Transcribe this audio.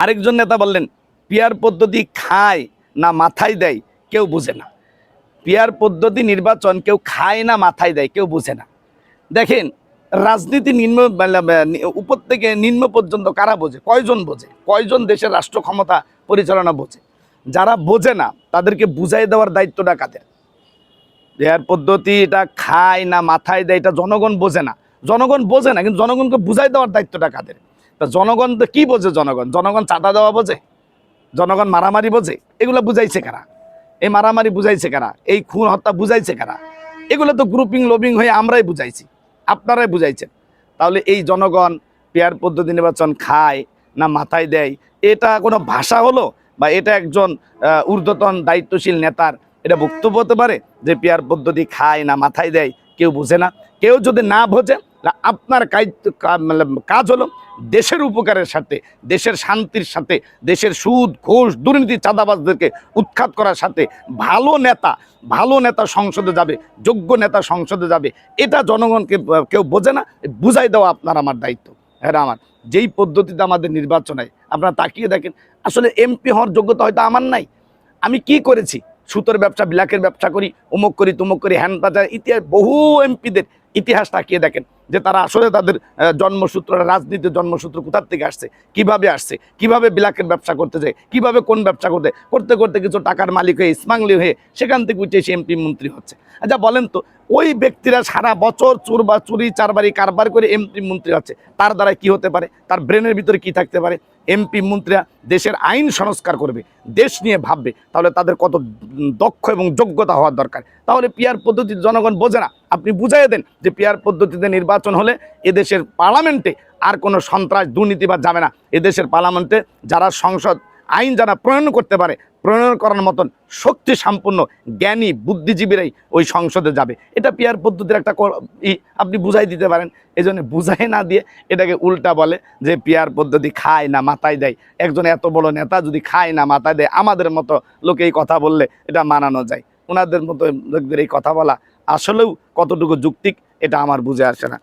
আরেকজন নেতা বললেন পিয়ার পদ্ধতি খায় না মাথায় দেয় কেউ বুঝে না। পিয়ার পদ্ধতি নির্বাচন কেউ খায় না মাথায় দেয় কেউ বুঝে না। দেখেন রাজনীতি নিম্ন মানে, উপর থেকে নিম্ন পর্যন্ত কারা বোঝে? কয়জন বোঝে? কয়জন দেশের রাষ্ট্র ক্ষমতা পরিচালনা বোঝে? যারা বোঝে না তাদেরকে বুঝাই দেওয়ার দায়িত্বটা কাদের? দেয়ার পদ্ধতি এটা খায় না মাথায় দেয় এটা জনগণ বোঝে না। জনগণ বোঝে না কিন্তু জনগণকে বুঝাই দেওয়ার দায়িত্বটা কাদের? তা জনগণ তো কী বোঝে জনগণ? জনগণ চাঁদা দেওয়া বোঝে? জনগণ মারামারি বোঝে? এগুলো বুঝাইছে কারা? এই মারামারি বুঝাইছে কারা? এই খুন হত্যা বুঝাইছে কারা? এগুলো তো গ্রুপিং লবিং হয়ে আমরাই বুঝাইছি। আপনারাই বুঝাইছেন। তাহলে এই জনগণ পেয়ার পদ্ধতি নির্বাচন খায় না মাথায় দেয়? এটা কোনো ভাষা হলো? বা এটা একজন ঊর্ধ্বতন দায়িত্বশীল নেতার এটা বক্তব্য হতে পারে? যে পেয়ার পদ্ধতি খায় না মাথায় দেয়, কেউ বোঝে না। কেউ যদি না বোঝে আপনার কাজ- মানে কাজ হলো দেশের উপকারের সাথে, দেশের শান্তির সাথে, দেশের সুদ, ঘোষ, দুর্নীতি, চাঁদাবাজদেরকে উৎখাত করার সাথে ভালো নেতা ভালো নেতা সংসদে যাবে, যোগ্য নেতা সংসদে যাবে, এটা জনগণকে কেউ বোঝে না, বুঝাই দেওয়া আপনার আমার দায়িত্ব। হ্যাঁ আমার, যেই পদ্ধতিতে আমাদের নির্বাচন হয়, আপনারা তাকিয়ে দেখেন, আসলে এমপি হওয়ার যোগ্যতা হয়তো আমার নাই। আমি কি করেছি? সুতোর ব্যবসা, বিলাকের ব্যবসা করি, উমুক করি, তুমুক করি, হ্যান তাজা ইতিহাস, বহু এমপিদের ইতিহাস তাকিয়ে দেখেন যে তারা আসলে তাদের জন্মসূত্র রাজনীতির জন্মসূত্র কোথার থেকে আসছে, কীভাবে আসছে, কীভাবে বিলাকের ব্যবসা করতে যায়, কীভাবে কোন ব্যবসা করতে করতে করতে কিছু টাকার মালিক হয়ে ইসমাংলি হয়ে সেখান থেকে উঠে এসে এমপি মন্ত্রী হচ্ছে। আচ্ছা বলেন তো, ওই ব্যক্তিরা সারা বছর চুর বা চুরি চারবারি কারবার করে এমপি মন্ত্রী হচ্ছে, তার দ্বারা কি হতে পারে? তার ব্রেনের ভিতরে কি থাকতে পারে? এমপি মন্ত্রীরা দেশের আইন সংস্কার করবে, দেশ নিয়ে ভাববে, তাহলে তাদের কত দক্ষ এবং যোগ্যতা হওয়ার দরকার। তাহলে পিয়ার পদ্ধতি জনগণ বোঝে না। আপনি বুঝাই দেন যে পিয়ার পদ্ধতিতে নির্বাচন হলে এদেশের পার্লামেন্টে আর কোনো সন্ত্রাস দুর্নীতিবাদ যাবে না। এদেশের পার্লামেন্টে যারা সংসদ আইন যারা প্রণয়ন করতে পারে, প্রণয়ন করার মতন শক্তি সম্পন্ন জ্ঞানী, বুদ্ধিজীবীরাই ওই সংসদে যাবে। এটা পিয়ার পদ্ধতির একটা আপনি বুঝাই দিতে পারেন। এই জন্য বুঝাই না দিয়ে এটাকে উল্টা বলে যে পিয়ার পদ্ধতি খায় না, মাথায় দেয়। একজন এত বড় নেতা যদি খায় না, মাথায় দেয়, আমাদের মতো লোকে এই কথা বললে এটা মানানো যায়। ওনাদের মতো লোকদের এই কথা বলা আসলেও কতটুকু যুক্তিক এটা আমার বুঝে আসে না।